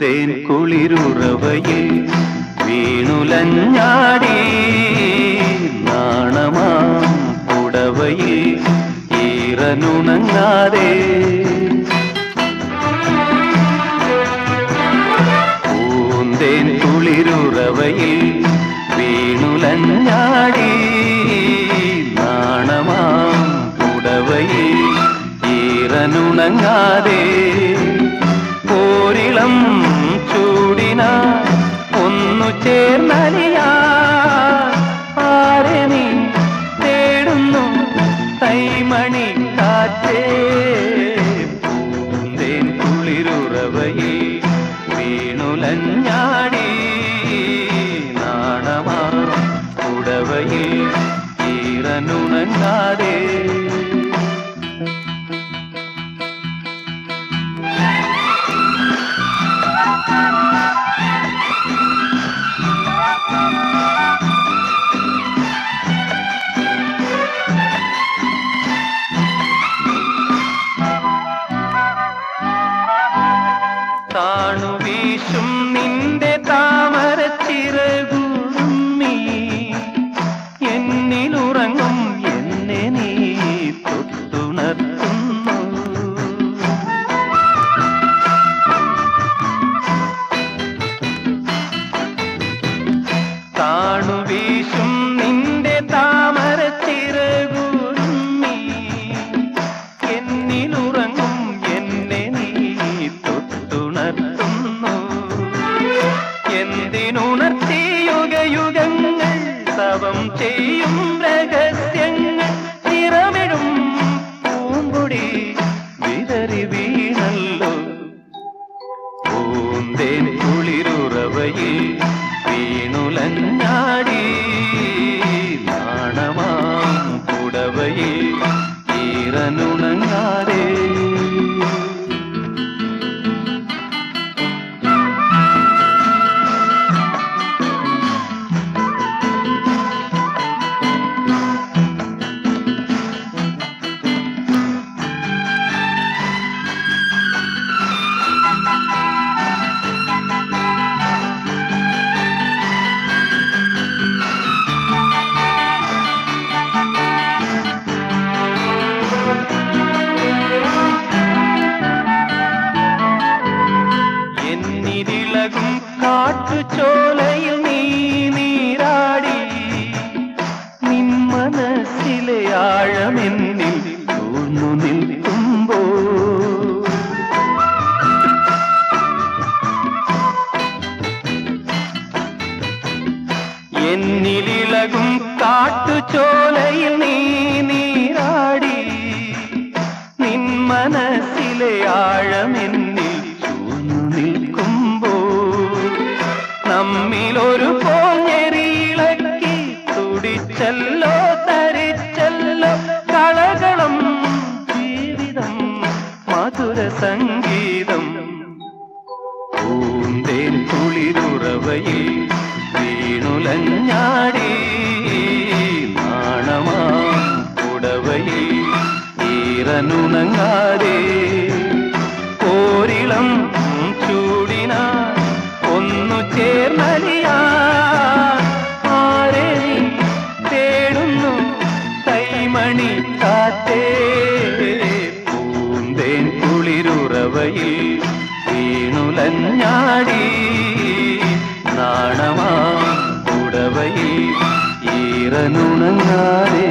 പൂന്തേൻ കുളിരുറവയിൽ വീണുലഞ്ഞാടി നാണമാം പുടവയിൽ ഈറനുണങ്ങാതെ. പൂന്തേൻ കുളിരുറവയിൽ വീണുലഞ്ഞാടി നാണമാം പുടവയിൽ ഈറനുണങ്ങാതെ. പോരിളം ചൂടിന ഒന്നു ചേർന്നലിയാ. ആരെ നീ തേടുന്നു? തൈമണി കാറ്റേ. പൂന്തേൻ കുളിരുറവയിൽ വീണുലഞ്ഞാടി നാണമാ ഉടവയിൽ ഈറനുണങ്ങാതെ. ചെയ്യും രഹസ്യങ്ങൾ. നിറമിടും പൂമ്പൊടി വിതറി വീണല്ലോ. മനസ്സിലെ ആഴമെന്നിൽ തോന്നു നിൽക്കുമ്പോ എന്നിലിളകും കാട്ടുചോലയിൽ നീ നീരാടി നിൻ മനസ്സിലെ ആഴമെന്നിൽ മധുര സംഗീതം പൂന്തേൻ കുളിരുറവയിൽ വീണുലഞ്ഞാടി. നാണമാം പുടവയിൽ ഈറനുണങ്ങാതെ. പോരിളം ചൂടിന ഒന്നു ചേർന്നലിയാ. ആരെ തേടുന്നു കൈമണി പൂന്തേൻ കുളിരുറവയിൽ വീണുലഞ്ഞാടി നാണമാ ഉടവയിൽ ഈറനുണങ്ങാതെ